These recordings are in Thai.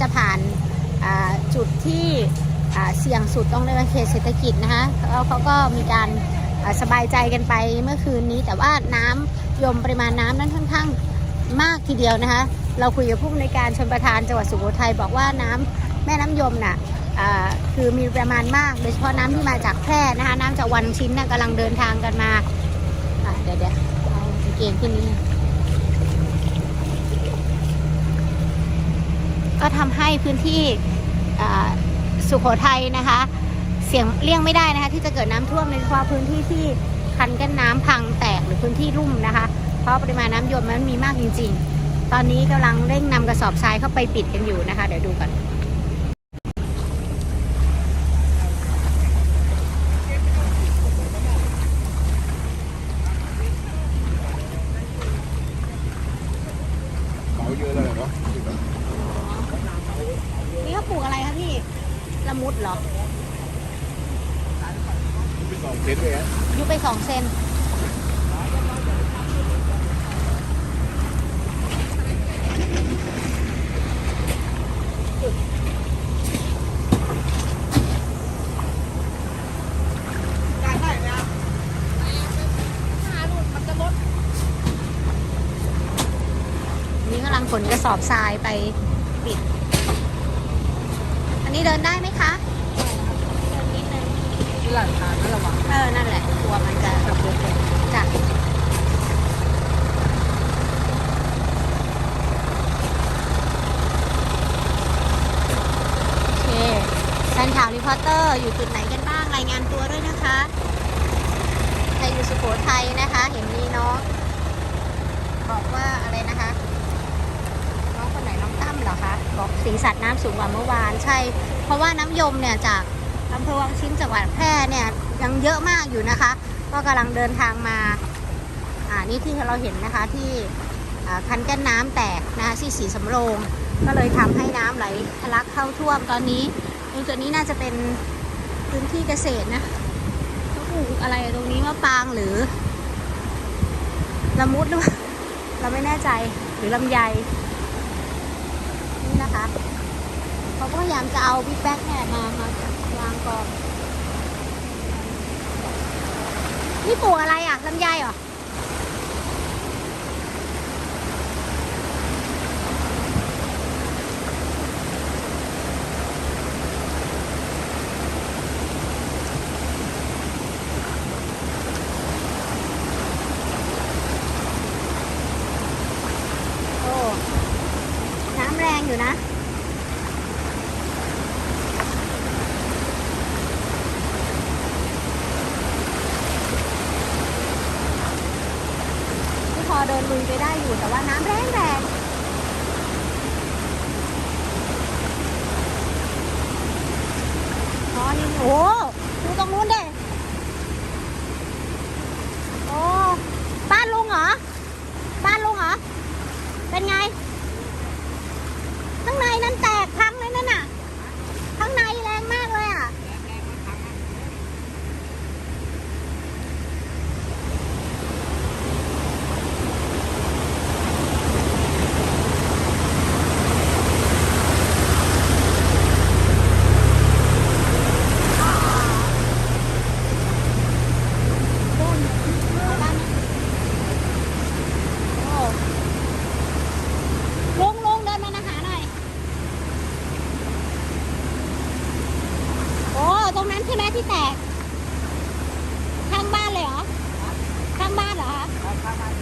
จะผ่านจุดที่เสี่ยงสุดตรงในเขตเศรษฐกิจนะคะแล้วเขาก็มีการสบายใจกันไปเมื่อคืนนี้ แต่ว่าน้ำยมปริมาณน้ำนั้นค่อนข้างมากทีเดียวนะคะ เราคุยกับผู้อำนการชนประทานจังหวัดสุโขทัยบอกว่าน้ำแม่น้ำยมน่ะคือมีปริมาณมากโดยเฉพาะน้ำที่มาจากแพร่นะคะน้ำจากวันชิ้นน่ะกำลังเดินทางกันมาเดี๋ยวเดี๋ยวเกางเกงขึ้นนิดนึง ก็ทำให้พื้นที่สุโขทัยนะคะ เสี่ยงเลี่ยงไม่ได้นะคะ ที่จะเกิดน้ำท่วมโดยเฉพาะพื้นที่ที่คันกั้นน้ำพังแตกหรือพื้นที่รุ่มนะคะ เพราะปริมาณน้ำยมมันมีมากจริง ๆ ตอนนี้กำลังเร่งนำกระสอบทรายเข้าไปปิดกันอยู่นะคะ เดี๋ยวดูกัน หรอเป็นสองเซนเลยฮะยุบไปสองเซน นี่กำลังขนกระสอบทรายไปปิด อันนี้เดินได้ไหมคะเดินนิดนึง หลังทางนั่นแหละวะเออ นั่นแหละกลัวมันจะระเบิดเลยจ้ะโอเคแฟนข่าวรีพอร์เตอร์อยู่จุดไหนกันบ้าง รายงานตัวด้วยนะคะใครอยู่สุโขทัยนะคะ เห็นมีน้องบอกว่าอะไรนะคะ น้องคนไหนน้องตั้มเหรอคะ บอกสีสัตว์น้ำสูงกว่าเมื่อวานใช่ เพราะว่าน้ำยมเนี่ยจาก อำเภอวังชิ้นจังหวัดแพร่เนี่ยยังเยอะมากอยู่นะคะ ก็กำลังเดินทางมาอ่านี่ที่เราเห็นนะคะที่คันกั้นน้ำแตกนะคะที่สีสำโรง ก็เลยทำให้น้ำไหลทะลักเข้าท่วมตอนนี้ตรงจุดนี้น่าจะเป็นพื้นที่เกษตรนะเขาปลูกอะไรตรงนี้มะปางหรือละมุดหรือเปล่าเราไม่แน่ใจหรือลำไยนี่นะคะ เขาก็พยายามจะเอาบิ๊กแบ็กเนี่ยมามาวางกองนี่ปลูกอะไรอะลำไยเหรอ น้ำแรงอยู่นะ ที่พอ เดินลุยไปได้อยู่แต่ว่าน้ำแรงแรงอ๋อนี่โอ้ดูตรงนู้นเด้โอ้บ้านลุงเหรอ บ้านลุงเหรอ เป็นไง ช่ไหมที่แตก ข้างบ้านเลยเหรอ ข้างบ้านเหรอคะข้างบ้าน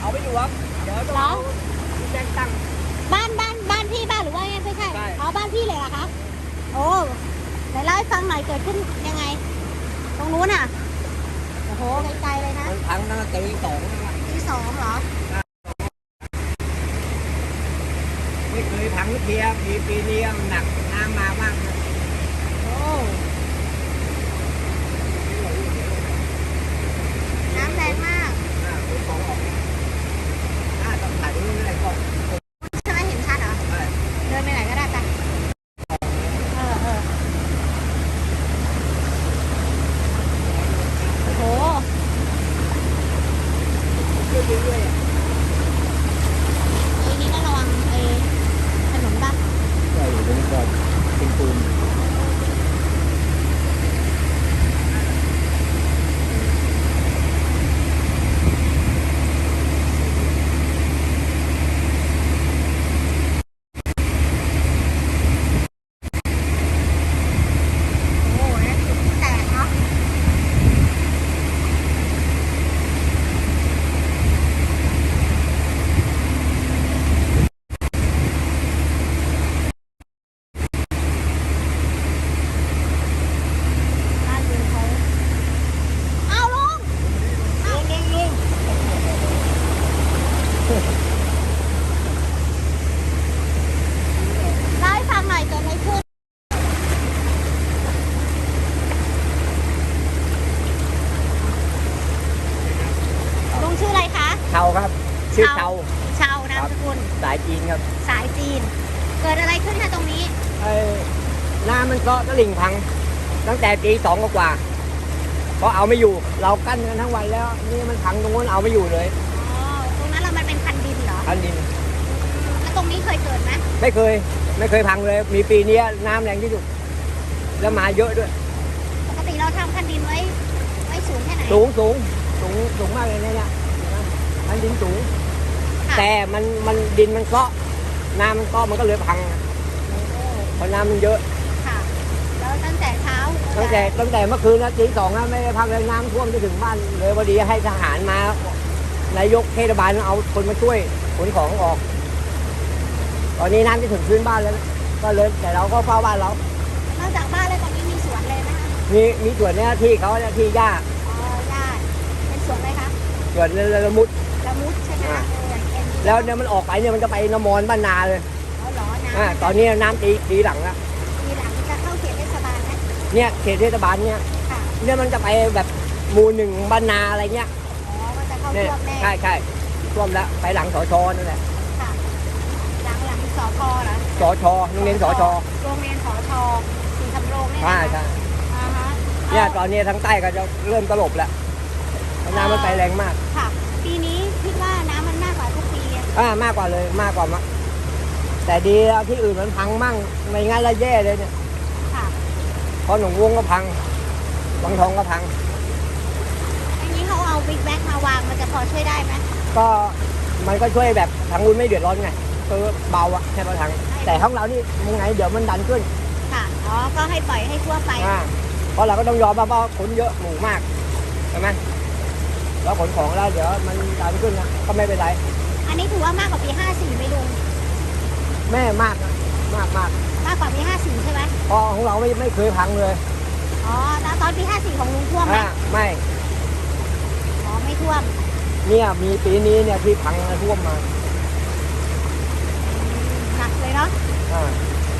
เอาไปอยู่ครับ เดี๋ยวต้องแจ้งตั้งบ้านบ้านบ้านพี่บ้านหรือว่าช่ใช่ใช่เอาบ้านพี่เลยเหรอคะ โอ้ไหนเล่าให้ฟังหน่อยเกิดขึ้นยังไง ตรงนู้นอะ โอ้โหไกลๆเลยนะทั้งนั้นตีสองตีสองเหรอ ไม่เคยถังเทียบปีปีนี้หนักน้ำมามากโอ้ เรื่อยๆอะ ทีนี้ก็ระวังไอ้ถนนบ้าง ใช่ตรงนี้ก็เป็นปูน โอ้โหนั่นคือแตกเนาะบ้านลุงเขาเอาลุงเอาลุงลุงเล่าให้ฟังหน่อยเกิดอะไรขึ้น ลุงชื่ออะไรคะ เชาครับ ชื่อเชาชาวนามสกุลสายจีนครับ สายจีน เกิดอะไรขึ้นคะตรงนี้ไอ้น้ำมันเก็ตลิ่งพัง ตั้งแต่ตีสองกว่าๆเพราะเอาไม่อยู่ เรากั้นกันทั้งวันแล้ว นี่มันพังตรงนู้นเอาไม่อยู่เลยอ๋อตรงนั้นเรามันเป็นคันดินเหรออันดินแล้วตรงนี้เคยเกิดไหมไม่เคย ไม่เคยพังเลย มีปีนี้น้ำแรงที่สุดแล้วมาเยอะด้วย ปกติเราทำคันดินไว้ไว้สูงแค่ไหนสูงสูงสูงสูงมากเลยเนี่ยเนี่ยอันดินสูง ค่ะแต่มันมันดินมันเกาะน้ำมันเกาะมันก็เลยพังโอ้เพราะน้ำมันเยอะค่ะแล้วตั้งแต่เช้าตั้งแต่ตั้งแต่เมื่อคืนนะตีสองนะไม่ได้พักเลยน้ำท่วมจะถึงบ้านเลยพอดีให้ทหารมานายกเทศบาลเอาคนมาช่วยขนของออก ตอนนี้น้ำจะถึงพื้นบ้านแล้วนะก็เลยแต่เราก็เฝ้าบ้านเรานอกจากบ้านแล้วตรงนี้มีสวนเลยไหมคะมีมีส่วนเนี้ยที่เขาเนี่ยที่หญ้าอ๋อญาติเป็นสวนอะไรคะส่วนละมุดละมุดใช่ไหมคะ แล้วเนี่ยมันออกไปเนี่ยมันจะไปนมอนบ้านนาเลยอ๋อเหรอน้อ่าตอนนี้น้ำตีตีหลังแล้วำทีหลังจะเข้าเขตเทศบาลไหมเนี่ยเขตเทศบาลเนี่ยค่ะ เนี่ยมันจะไปแบบหมู่หนึ่งบ้านนาอะไรเงี้ยอ๋อมันจะเข้าเนี่ยท่วมแน่ใช่ใช่ท่วมแล้วไปหลังสอชอนั่นแหละค่ะ หลังหลังสพเหรอสอชอโรงเรียนสอชอโรงเรียนสอชอสีสำโรงเนี่ยใช่นะคะใช่อ่าฮะเนี่ยอาตอนนี้ทั้งใต้ก็จะเริ่มตลบแล้วเพราะน้ำมันไปแรงมาก ค่ะ ปีนี้คิดว่าน้ำมันมากกว่าทุกปี อะอ่ามากกว่าเลยมากกว่ามาแต่ดีแล้วที่อื่นมันพังมั่งไม่งั้นละแย่เลยเนี่ยค่ะเพราะหนองวงก็พังวังทองก็พัง อันนี้เขาเอาบิ๊กแบ็กมาวางมันจะพอช่วยได้ไหมก็มันก็ช่วยแบบทางนู้นไม่เดือดร้อนไงคือเบาอะแค่ประทัง แต่ของเรานี่ยังไงเดี๋ยวมันดันขึ้นค่ะอ๋อก็ให้ปล่อยให้ทั่วไปอ่าเพราะเราก็ต้องยอมรับว่าขนเยอะหมูมากใช่ไหมแล้วขนของแล้วเดี๋ยวมันดันขึ้นนะก็ไม่เป็นไรอั นนี้ถือว่ามากกว่าปี 54ไหมลุงแม่มากนะมากมากมากกว่าปี 54 ใช่ไหมเพราะของเราไม่ไม่เคยพังเลยอ๋อแล้วตอนปี 54 ของลุงท่วมไหมอ่าไม่ อ๋อไม่ท่วมเนี่ยมีปีนี้เนี่ยที่พังท่วมมาหนักเลยเนาะอ่า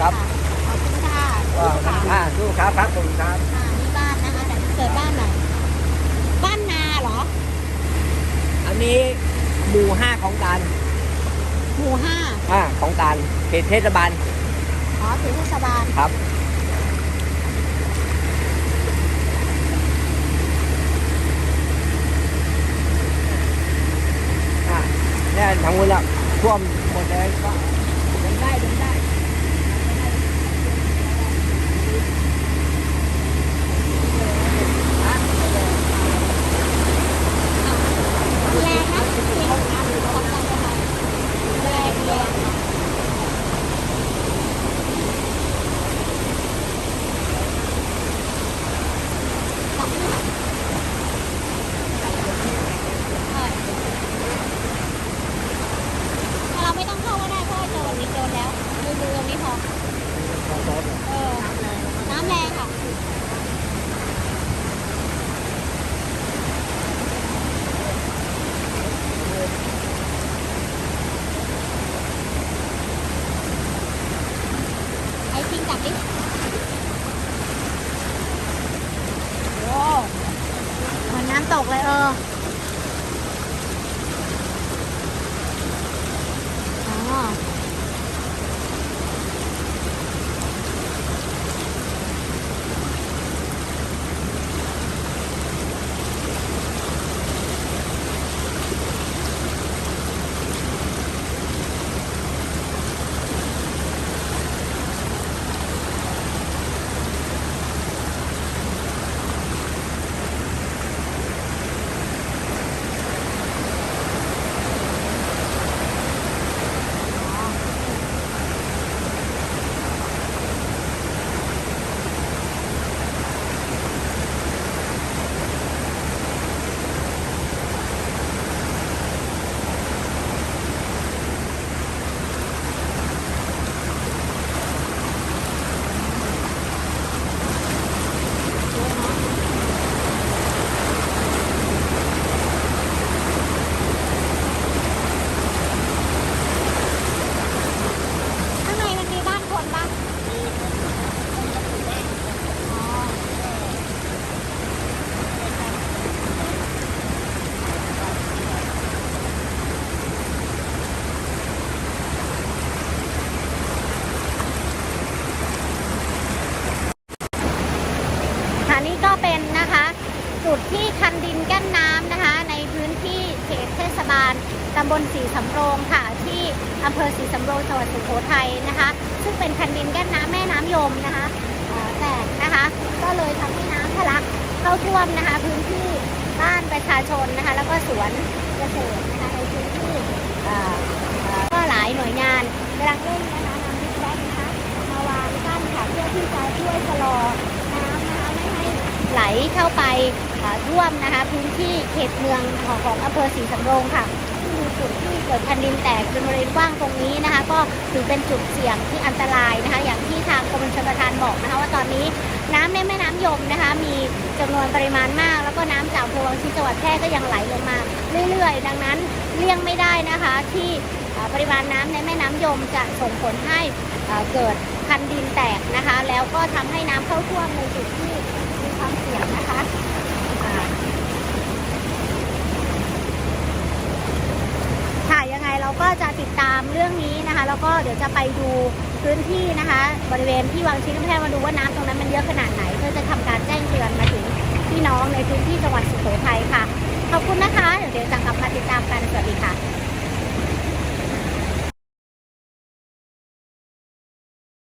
ครับค่ะขอบคุณค่ะว่าค่ะอ่าสู้ครับครับผมครับอ่านี่บ้านนะคะแต่เกิดบ้านไหนบ้านนาเหรออันนี้ หมู่ห้าของการหมู่ห้าอ่าของการเขตเทศบาลอ๋อเขตเทศบาลครับ อ่าเนี่ยทางนู้นละท่วมหมดเลยก็ ตำบลสีสำโรงค่ะ ที่อำเภอสีสำโรงจังหวัดสุโขทัยนะคะ ซึ่งเป็นคันดินแก้นน้ำแม่น้ำยมนะคะแตกนะคะ ก็เลยทำให้น้ำทะลักเข้าท่วมนะคะ พื้นที่บ้านประชาชนนะคะ แล้วก็สวนเกษตรนะคะในพื้นที่ก็หลายหน่วยงานกำลังเร่งนะคะนำบิ๊กแบ็กนะคะมาวางกั้นค่ะเพื่อที่จะช่วยชะลอน้ำนะคะไม่ให้ไหลเข้าไปเอ่อท่วมนะคะ พื้นที่เขตเมืองของอำเภอศรีสำโรงค่ะ จุดที่เกิดแผ่นดินแตกเป็นบริเวณกว้างตรงนี้นะคะ ก็ถือเป็นจุดเสี่ยงที่อันตรายนะคะ อย่างที่ทางกรมชลประทานบอกนะคะ ว่าตอนนี้น้ำในแม่น้ำยมนะคะ มีจำนวนปริมาณมาก แล้วก็น้ำจากอำเภอวังชิ้นจังหวัดแพร่ก็ยังไหลลงมาเรื่อยๆ ดังนั้นเลี่ยงไม่ได้นะคะที่ปริมาณน้ำในแม่น้ำยมจะส่งผลให้เกิดคันดินแตกนะคะ แล้วก็ทำให้น้ำเข้าท่วมในจุดที่มีความเสี่ยงนะคะอ่า ค่ะยังไงเราก็จะติดตามเรื่องนี้นะคะ แล้วก็เดี๋ยวจะไปดูพื้นที่นะคะ บริเวณที่วางชิ้นแพทย์มาดูว่าน้ำตรงนั้นมันเยอะขนาดไหนเพื่อจะทำการแจ้งเตือนมาถึงพี่น้องในพื้นที่จังหวัดสุโขทัยค่ะขอบคุณนะคะ เดี๋ยวเดี๋ยวจะกลับมาติดตามกันสวัสดีค่ะ